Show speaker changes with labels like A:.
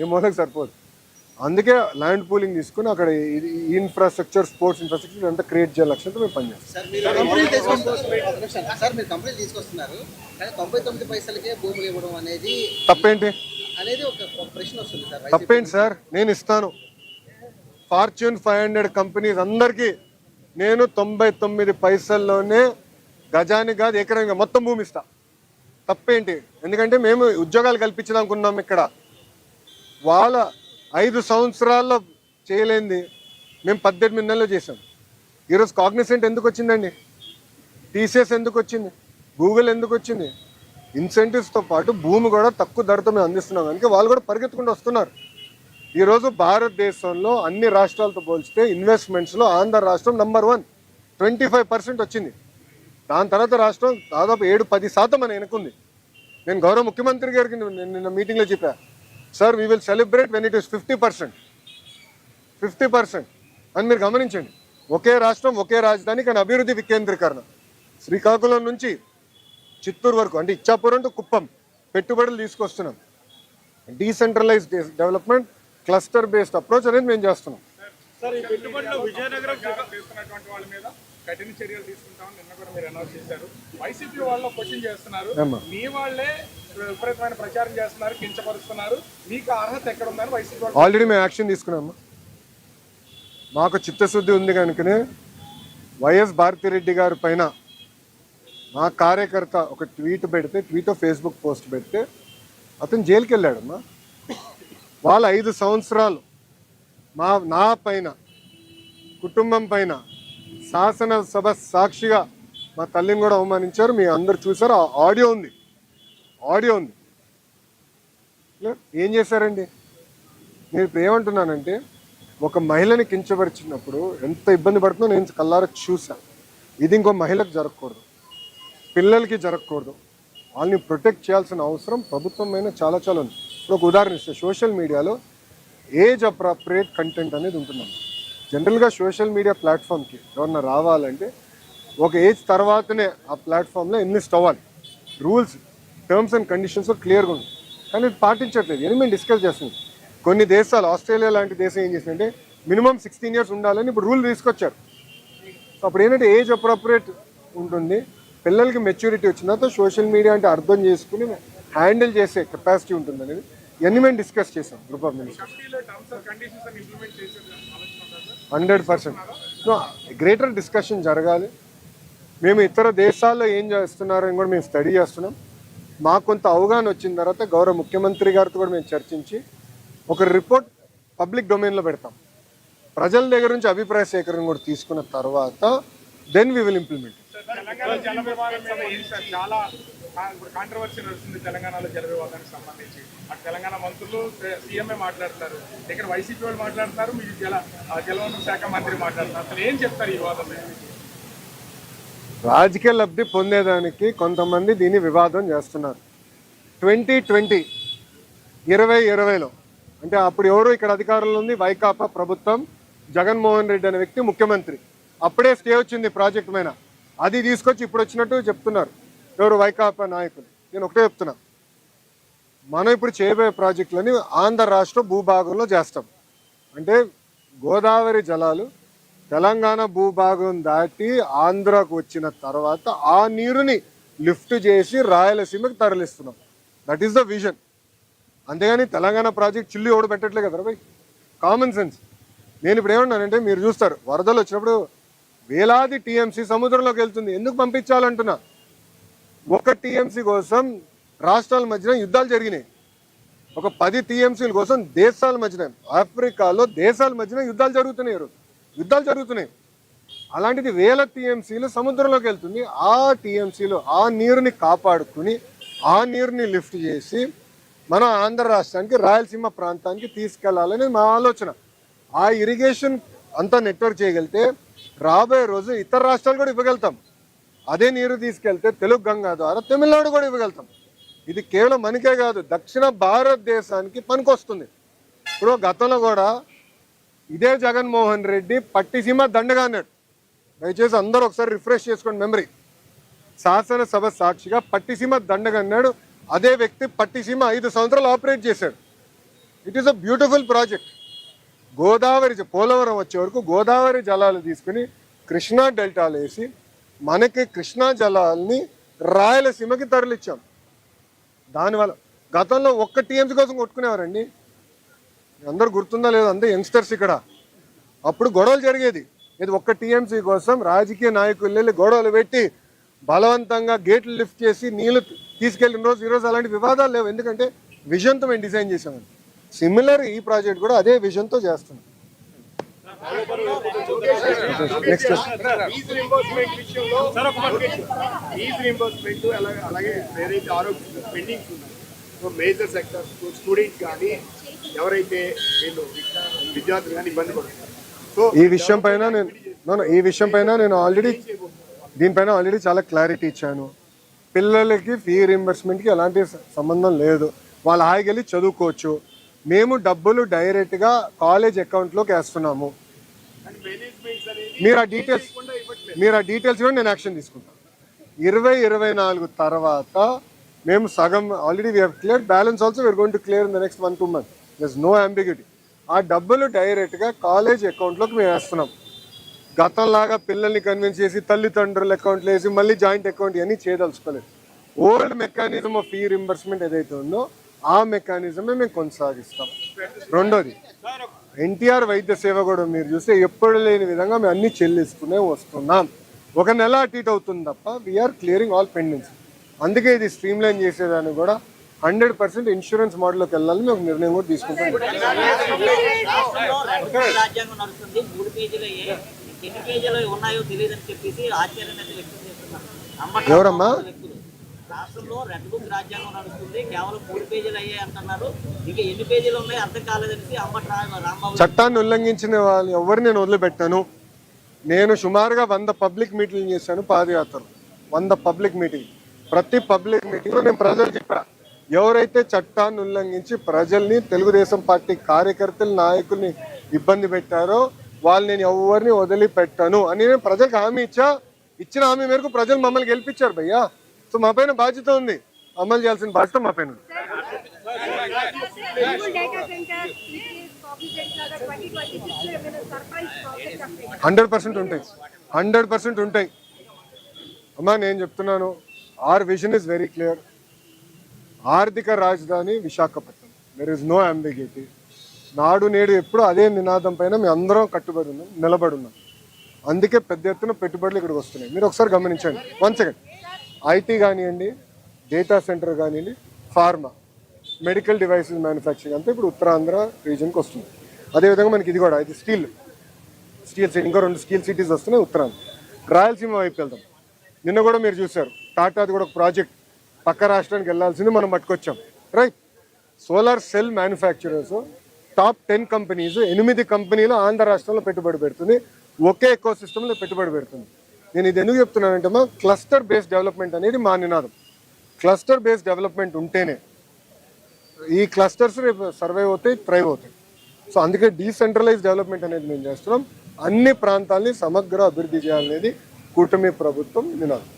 A: ఏ మూలకు సరిపోదు. అందుకే ల్యాండ్ పూలింగ్ తీసుకుని అక్కడ ఇన్ఫ్రాస్ట్రక్చర్ స్పోర్ట్స్ ఇన్ఫ్రాస్ట్రక్చర్ అంతా క్రియేట్ చేయాలి లక్ష్యంతో మేము పనిచేస్తాం
B: సార్ మీరు కంపెనీలు తీసుకొస్తున్నారు. ఒక నిమిషం. సార్ మీరు కంపెనీలు తీసుకొస్తున్నారు. కానీ తొంభై తొమ్మిది పైసలకే భూములు ఇవ్వడం అనేది
A: తప్పేంటి?
B: అనేది ఒక ఒక ప్రశ్న వస్తుంది సార్
A: తప్పేంటి సార్? నేను ఇస్తాను. ఫార్చ్యూన్ ఫైవ్ హండ్రెడ్ కంపెనీస్ అందరికీ నేను తొంభై తొమ్మిది పైసల్లోనే గజానికి కాదు ఎకరంగా మొత్తం భూమి ఇస్తా. తప్పేంటి? ఎందుకంటే మేము ఉద్యోగాలు కల్పించడానుకున్నాం ఇక్కడ. వాళ్ళ ఐదు సంవత్సరాల్లో చేయలేంది. మేము పద్దెనిమిది నెలలు చేసాం ఈరోజు కాగ్నిసెంట్ ఎందుకు వచ్చిందండి? టీసీఎస్ ఎందుకు వచ్చింది? గూగుల్ ఎందుకు వచ్చింది? ఇన్సెంటివ్స్తో పాటు భూమి కూడా తక్కువ ధరతో మేము అందిస్తున్నాం. కనుక వాళ్ళు కూడా పరిగెత్తుకుంటూ వస్తున్నారు. ఈరోజు భారతదేశంలో అన్ని రాష్ట్రాలతో పోల్చితే ఇన్వెస్ట్మెంట్స్లో ఆంధ్ర రాష్ట్రం number one. Twenty five percent వచ్చింది. దాని తర్వాత రాష్ట్రం దాదాపు ఏడు పది శాతం అని వెనుకుంది. నేను గౌరవ ముఖ్యమంత్రి గారికి నిన్న- మీటింగ్లో చెప్పాను sir we will celebrate when it is fifty percent fifty percent అని మీరు గమనించండి. ఒకే రాష్ట్రం ఒకే రాజధాని కానీ అభివృద్ధి వికేంద్రీకరణ. శ్రీకాకుళం నుంచి చిత్తూరు వరకు అంటే ఇచ్చాపురం టు కుప్పం పెట్టుబడులు తీసుకొస్తున్నాం. Decentralize development cluster based approach అనేది మేము చేస్తున్నాం.
C: సార్ ఈ పెట్టుబడిలో విజయనగరం చేస్తున్నటువంటి వాళ్ళ మీద కఠిన చర్యలు తీసుకుంటామని నిన్న కూడా మీరు అనౌన్స్ చేశారు. వైసీపీ వాళ్ళు క్వశ్చన్ చేస్తున్నారు? మీ వాళ్ళే విపరీతమైన ప్రచారం చేస్తున్నారు కించపరుస్తున్నారు. మీకు అర్హత ఎక్కడ ఉందని వైసీపీ వాళ్ళు
A: ఆల్రెడీ మేము యాక్షన్ తీసుకున్నాము? మాకు చిత్తశుద్ధి ఉంది కనుకనే వైఎస్ భారతిరెడ్డి గారి పైన మా కార్యకర్త ఒక ట్వీట్ పెడితే ట్వీట్ ఫేస్బుక్ పోస్ట్ పెడితే అతను జైలుకి వెళ్ళాడమ్మా వాళ్ళ ఐదు సంవత్సరాలు మా నా పైన కుటుంబం పైన శాసనసభ సాక్షిగా మా తల్లిని కూడా అవమానించారు. మీ అందరు చూసారు ఆ ఆడియో ఉంది. ఆడియో ఉంది. ఏం చేశారండి? నేను ఇప్పుడు ఏమంటున్నానంటే ఒక మహిళని కించపరిచినప్పుడు ఎంత ఇబ్బంది పడుతుందో నేను కల్లారా చూశాను ఇది ఇంకో మహిళకు జరగకూడదు. పిల్లలకి జరగకూడదు. వాళ్ళని ప్రొటెక్ట్ చేయాల్సిన అవసరం ప్రభుత్వం చాలా చాలా ఉంది. ఇప్పుడు ఒక ఉదాహరణ ఇస్తే. సోషల్ మీడియాలో ఏజ్ అప్రాప్రియేట్ కంటెంట్ అనేది ఉంటుందన్నమాట జనరల్గా సోషల్ మీడియా ప్లాట్ఫామ్కి ఎవరన్నా రావాలంటే ఒక ఏజ్ తర్వాతనే ఆ ప్లాట్ఫామ్లో ఇన్వెస్ట్ అవ్వాలి. రూల్స్ టర్మ్స్ అండ్ కండిషన్స్ క్లియర్గా ఉంది కానీ ఇది పాటించట్లేదు. అని మేము డిస్కస్ చేస్తుంది. కొన్ని దేశాలు ఆస్ట్రేలియా లాంటి దేశం ఏం చేసిందంటే మినిమం సిక్స్టీన్ ఇయర్స్ ఉండాలని ఇప్పుడు రూల్ తీసుకొచ్చారు. అప్పుడు ఏంటంటే ఏజ్ అప్రోప్రియేట్ ఉంటుంది. పిల్లలకి మెచ్యూరిటీ వచ్చిన తర్వాత సోషల్ మీడియా అంటే అర్థం చేసుకుని హ్యాండిల్ చేసే కెపాసిటీ ఉంటుంది అనేది ఇవన్నీ మేము డిస్కస్ చేసాం group of ministers hundred percent. Greater discussion జరగాలి. మేము ఇతర దేశాల్లో ఏం చేస్తున్నారని కూడా మేము స్టడీ చేస్తున్నాం. మాకు కొంత అవగాహన వచ్చిన తర్వాత గౌరవ ముఖ్యమంత్రి గారితో కూడా మేము చర్చించి ఒక రిపోర్ట్ పబ్లిక్ డొమైన్లో పెడతాం. ప్రజల దగ్గర నుంచి అభిప్రాయ సేకరణ కూడా తీసుకున్న తర్వాత దెన్ వీ విల్ ఇంప్లిమెంట్
C: ఇప్పుడు కాంట్రవర్సీ నడుస్తుంది తెలంగాణలో జల వివాదానికి సంబంధించి. అటు తెలంగాణ మంత్రులు సీఎంఏ మాట్లాడతారు? ఇక్కడ వైసీపీ వాళ్ళు మాట్లాడతారు మీ జల ఆ జలవనరుల శాఖ మంత్రి మాట్లాడతారు. అసలు ఏం చెప్తారు ఈ వివాదం
A: రాజకీయ లబ్ధి పొందేదానికి కొంతమంది దీన్ని వివాదం చేస్తున్నారు. ట్వంటీ ట్వంటీ ఇరవై ఇరవైలో అంటే అప్పుడు ఎవరు ఇక్కడ అధికారంలో ఉంది? వైకాపా ప్రభుత్వం జగన్మోహన్ రెడ్డి అనే వ్యక్తి ముఖ్యమంత్రి. అప్పుడే స్టే వచ్చింది ప్రాజెక్ట్ మీద. అది తీసుకొచ్చి ఇప్పుడు వచ్చినట్టు చెప్తున్నారు. ఎవరు వైకాపా నాయకులు? నేను ఒకటే చెప్తున్నా. మనం ఇప్పుడు చేయబోయే ప్రాజెక్టులని ఆంధ్ర రాష్ట్ర భూభాగంలో చేస్తాం. అంటే గోదావరి జలాలు తెలంగాణ భూభాగం దాటి ఆంధ్రాకు వచ్చిన తర్వాత ఆ నీరుని లిఫ్ట్ చేసి రాయలసీమకి తరలిస్తున్నాం. దట్ ఈస్ ద విజన్ అంతేగాని తెలంగాణ ప్రాజెక్ట్ చిల్లి ఓడి పెట్టట్లే కదా భయ్ కామన్ సెన్స్ నేను ఇప్పుడు ఏమన్నానంటే మీరు చూస్తారు వరదలు వచ్చినప్పుడు వేలాది టీఎంసీ సముద్రంలోకి వెళ్తుంది. ఎందుకు పంపించాలంటున్నా? ఒక టీఎంసీ కోసం రాష్ట్రాల మధ్యన యుద్ధాలు జరిగినాయి. ఒక పది టీఎంసీల కోసం దేశాల మధ్యన ఆఫ్రికాలో దేశాల మధ్యన యుద్ధాలు జరుగుతున్నాయి ఈరోజు. యుద్ధాలు జరుగుతున్నాయి. అలాంటిది వేల టీఎంసీలు సముద్రంలోకి వెళ్తుంది. ఆ టీఎంసీలో ఆ నీరుని కాపాడుకుని ఆ నీరుని లిఫ్ట్ చేసి మన ఆంధ్ర రాష్ట్రానికి రాయలసీమ ప్రాంతానికి తీసుకెళ్ళాలని మా ఆలోచన. ఆ ఇరిగేషన్ అంతా నెట్వర్క్ చేయగలిగితే రాబోయే రోజు ఇతర రాష్ట్రాలు కూడా ఇవ్వగలుగుతాం. అదే నీరు తీసుకెళ్తే తెలుగు గంగా ద్వారా తమిళనాడు కూడా ఇవ్వగలుగుతాం. ఇది కేవలం మనకే కాదు దక్షిణ భారతదేశానికి పనికొస్తుంది. ఇప్పుడు గతంలో కూడా ఇదే జగన్మోహన్ రెడ్డి పట్టిసీమ దండగా అన్నాడు. దయచేసి అందరూ ఒకసారి రిఫ్రెష్ చేసుకోండి మెమరీ. శాసనసభ సాక్షిగా పట్టిసీమ దండగా అన్నాడు. అదే వ్యక్తి పట్టిసీమ ఐదు సంవత్సరాలు ఆపరేట్ చేశాడు. It is a beautiful project Godavari Polavaram వచ్చే వరకు గోదావరి జలాలు తీసుకుని కృష్ణా డెల్టాలు వేసి మనకి కృష్ణా జలాల్ని రాయలసీమకి తరలిచ్చాం. దానివల్ల గతంలో ఒక్క టీఎంసీ కోసం కొట్టుకునేవారండి. అందరు గుర్తుందా లేదా? అందరూ యంగ్స్టర్స్ ఇక్కడ. అప్పుడు గొడవలు జరిగేది. ఇది ఒక్క టీఎంసీ కోసం రాజకీయ నాయకులు వెళ్ళి గొడవలు పెట్టి బలవంతంగా గేట్లు లిఫ్ట్ చేసి నీళ్ళు తీసుకెళ్ళిన రోజు ఈరోజు అలాంటి వివాదాలు లేవు. ఎందుకంటే విజన్తో మేము డిజైన్ చేసామని సిమిలర్ ఈ ప్రాజెక్ట్ కూడా అదే విజన్తో చేస్తున్నాం. నెక్స్ట్
D: ఫీజు రింబర్స్మెంట్ విషయంలో ఫీజు రింబర్స్మెంట్ అలాగే అలాగే వేరైతే ఆరోగ్య పెండింగ్స్ ఉన్నాయి. సో మేజర్ సెక్టర్స్ స్టూడెంట్స్ కానీ ఎవరైతే వీళ్ళు విద్యార్థులు కానీ ఇబ్బంది పడుతున్నారు. సో
A: ఈ విషయం పైన నేను ఈ విషయం పైన నేను ఆల్రెడీ దీనిపైన ఆల్రెడీ చాలా క్లారిటీ ఇచ్చాను. పిల్లలకి ఫీ రీంబర్స్మెంట్కి ఎలాంటి సంబంధం లేదు. వాళ్ళు హాయిగా వెళ్ళి చదువుకోవచ్చు. మేము డబ్బులు డైరెక్ట్గా కాలేజ్ అకౌంట్లోకి వేస్తున్నాము. మీరు ఆ డీటెయిల్స్ మీరు ఆ డీటెయిల్స్ కూడా నేను యాక్షన్ తీసుకుంటాను ఇరవై ఇరవై నాలుగు తర్వాత మేము సగం already we clear balance also we are going to clear in the next one two month thus no ambiguity ఆ డబ్బులు డైరెక్ట్గా కాలేజ్ అకౌంట్లోకి మేము వేస్తున్నాం. గతంలాగా పిల్లల్ని కన్విన్స్ చేసి తల్లిదండ్రుల అకౌంట్లు వేసి మళ్ళీ జాయింట్ అకౌంట్ ఇవన్నీ చేయదలుచుకోలేదు. Old mechanism of fee reimbursement ఏదైతే ఉందో ఆ మెకానిజమే మేము కొనసాగిస్తాం. రెండోది ఎన్టీఆర్ వైద్య సేవ కూడా మీరు చూస్తే ఎప్పుడు లేని విధంగా మేము అన్ని చెల్లిస్తూనే వస్తున్నాం. ఒక నెల అటు ఇటు అవుతుంది తప్ప వీఆర్ క్లియరింగ్ ఆల్ పెండింగ్స్ అందుకే ఇది స్ట్రీమ్ లైన్ చేసేదాన్ని కూడా హండ్రెడ్ పర్సెంట్ ఇన్సూరెన్స్ మోడల్లోకి వెళ్ళాలని మేము నిర్ణయం కూడా తీసుకుంటాం ఎవరమ్మా?
E: రాష్ట్రంలో రెడ్ బుక్ రాజ్యాంగం నడుస్తుంది. కేవలం మూడు పేజీలు అయ్యాయి అంటున్నారు. ఇంకా ఎన్ని పేజీలు ఉన్నాయి అర్థం కాలేదనేసి అంబటి రాంబాబు
A: చట్టాన్ని ఉల్లంఘించిన వాళ్ళు ఎవరు నేను వదిలిపెట్టాను? నేను సుమారుగా వంద పబ్లిక్ మీటింగ్ చేశాను పాదయాత్ర వంద పబ్లిక్ మీటింగ్ ప్రతి పబ్లిక్ మీటింగ్లో నేను ప్రజలు చెప్పా. ఎవరైతే చట్టాన్ని ఉల్లంఘించి ప్రజల్ని తెలుగుదేశం పార్టీ కార్యకర్తలు నాయకుల్ని ఇబ్బంది పెట్టారో వాళ్ళు నేను ఎవరిని వదిలిపెట్టాను అని నేను ప్రజలకు హామీ ఇచ్చా. ఇచ్చిన హామీ మేరకు ప్రజలు మమ్మల్ని గెలిపించారు భయ్యా. సో మా పైన బాధ్యత ఉంది. అమలు చేయాల్సిన బాధ్యత మా పైన ఉంది. హండ్రెడ్ పర్సెంట్ ఉంటాయి. హండ్రెడ్ పర్సెంట్ ఉంటాయి. అమ్మా నేను చెప్తున్నాను our vision is very clear ఆర్థిక రాజధాని Visakhapatnam. There is no ambiguity నాడు నేడు ఎప్పుడు అదే నినాదం పైన మేము అందరం కట్టుబడి ఉన్నాం నిలబడి ఉన్నాం. అందుకే పెద్ద ఎత్తున పెట్టుబడులు ఇక్కడికి వస్తున్నాయి. మీరు ఒకసారి గమనించండి. వన్ సెకండ్ ఐటీ కానివ్వండి డేటా సెంటర్ కానివ్వండి ఫార్మా మెడికల్ డివైసెస్ మ్యానుఫ్యాక్చరింగ్ అంతా ఇప్పుడు ఉత్తరాంధ్ర రీజన్కి వస్తుంది. అదేవిధంగా మనకి ఇది కూడా ఇది స్టీల్ స్టీల్ సిటీ ఇంకా రెండు స్టీల్ సిటీస్ వస్తున్నాయి ఉత్తరాంధ్ర. రాయలసీమ వైపు వెళ్దాం. నిన్న కూడా మీరు చూశారు టాటాది కూడా ఒక ప్రాజెక్ట్ పక్క రాష్ట్రానికి వెళ్ళాల్సింది మనం పట్టుకొచ్చాం. Right solar cell manufacturers top ten companies ఎనిమిది కంపెనీలు ఆంధ్ర రాష్ట్రంలో పెట్టుబడి పెడుతుంది. ఒకే ఎకో సిస్టంలో పెట్టుబడి పెడుతుంది. నేను ఇది ఎందుకు చెప్తున్నానంటే మా క్లస్టర్ బేస్డ్ డెవలప్మెంట్ అనేది మా నినాదం క్లస్టర్ బేస్డ్ డెవలప్మెంట్ ఉంటేనే ఈ క్లస్టర్స్ రేపు సర్వైవ్ అవుతాయి థ్రైవ్ అవుతాయి. సో అందుకే డీసెంట్రలైజ్ డెవలప్మెంట్ అనేది మేము చేస్తున్నాం. అన్ని ప్రాంతాల్ని సమగ్ర అభివృద్ధి చేయాలనేది కూటమి ప్రభుత్వం నినాదం.